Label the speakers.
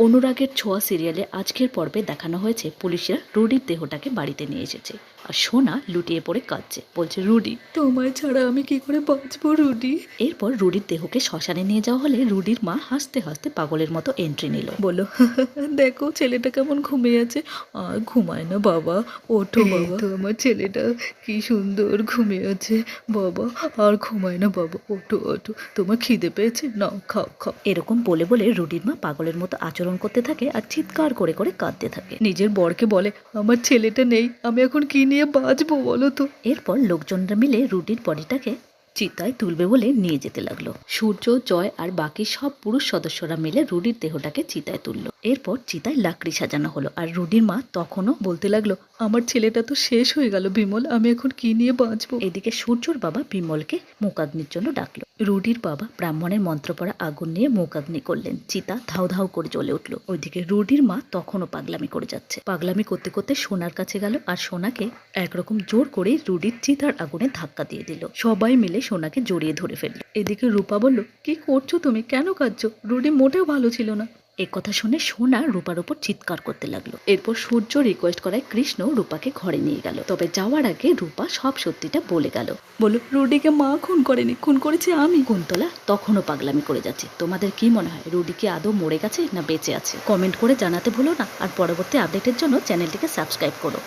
Speaker 1: অনুরাগের ছোঁয়া সিরিয়ালে আজকের পর্বে দেখানো হয়েছে পুলিশরা রুডির দেহটাকে বাড়িতে নিয়ে এসেছে। আর সোনা লুটিয়ে পড়ে কাঁদছে। বলছে রুডি
Speaker 2: তোমায় ছাড়া আমি কি করে বাঁচবো রুডি?
Speaker 1: এরপর রুডির দেহকে শ্মশানে নিয়ে যাওয়া হলে রুডির মা হাসতে হাসতে পাগলের মতো এন্ট্রি নিল।
Speaker 2: বলো দেখো ছেলেটা কেমন ঘুমিয়ে আছে। আর ঘুমায় না বাবা। ওঠো বাবা। তো আমার ছেলেটা কি সুন্দর ঘুমিয়ে আছে। বাবা আর ঘুমায় না বাবা। ওঠো ওঠো। তোমার খিদে পেয়েছে? নাও খাও খাও।
Speaker 1: এরকম বলে বলে রুডির মা পাগলের মতো আচরণ করতে থাকে আর চিৎকার করে করে কাঁদতে থাকে।
Speaker 2: নিজের বরকে বলে, আমার ছেলেটা নেই, আমি এখন কি নিয়ে বাঁচবো বলো তো?
Speaker 1: এরপর লোকজনরা মিলে রুটির বডিটাকে চিতায় তুলবে বলে নিয়ে যেতে লাগল। সূর্য, জয় আর বাকি সব পুরুষ সদস্যরা মিলে রুডির দেহটাকে চিতায় তুললো। এরপর চিতায় লাকড়ি সাজানো হলো আর রুডির মা তখনও
Speaker 2: বলতে লাগল, আমার ছেলেটা তো শেষ হয়ে গেল বিমল, আমি এখন কি নিয়ে বাঁচবো?
Speaker 1: এদিকে সূর্যর বাবা বিমলকে মুখাগ্নির জন্য ডাকলো। রুডির বাবা ব্রাহ্মণের মন্ত্র পড়া আগুন নিয়ে মুখাগ্নি করলেন। চিতা ধাউ ধাউ করে জ্বলে উঠল। ওইদিকে রুডির মা তখনও পাগলামি করে যাচ্ছে। পাগলামি করতে করতে সোনার কাছে গেল আর সোনাকে একরকম জোর করে রুডির চিতার আগুনে ধাক্কা দিয়ে দিল। সবাই মিলে সোনাকে জড়িয়ে ধরে ফেলল।
Speaker 2: এদিকে রূপা বলল, কি করছ তুমি? কেন কাঁদছো? রুডি মোটেও ভালো ছিল না।
Speaker 1: এ কথা শুনে সোনা রূপার উপর চিৎকার করতে লাগল। এরপর সূর্য রিকোয়েস্ট করায় কৃষ্ণ রূপাকে ঘরে নিয়ে গেল। তবে যাওয়ার আগে রূপা সব সত্যিটা বলে গেল।
Speaker 2: বলো রুডিকে মা খুন করেনি, খুন করেছে আমি।
Speaker 1: কুন্তলা তখনও পাগলামি করে যাচ্ছে। তোমাদের কি মনে হয়, রুডি কি আদৌ মরে গেছে না বেঁচে আছে? কমেন্ট করে জানাতে ভুলো না। আর পরবর্তী আপডেটের জন্য চ্যানেলটিকে সাবস্ক্রাইব করো।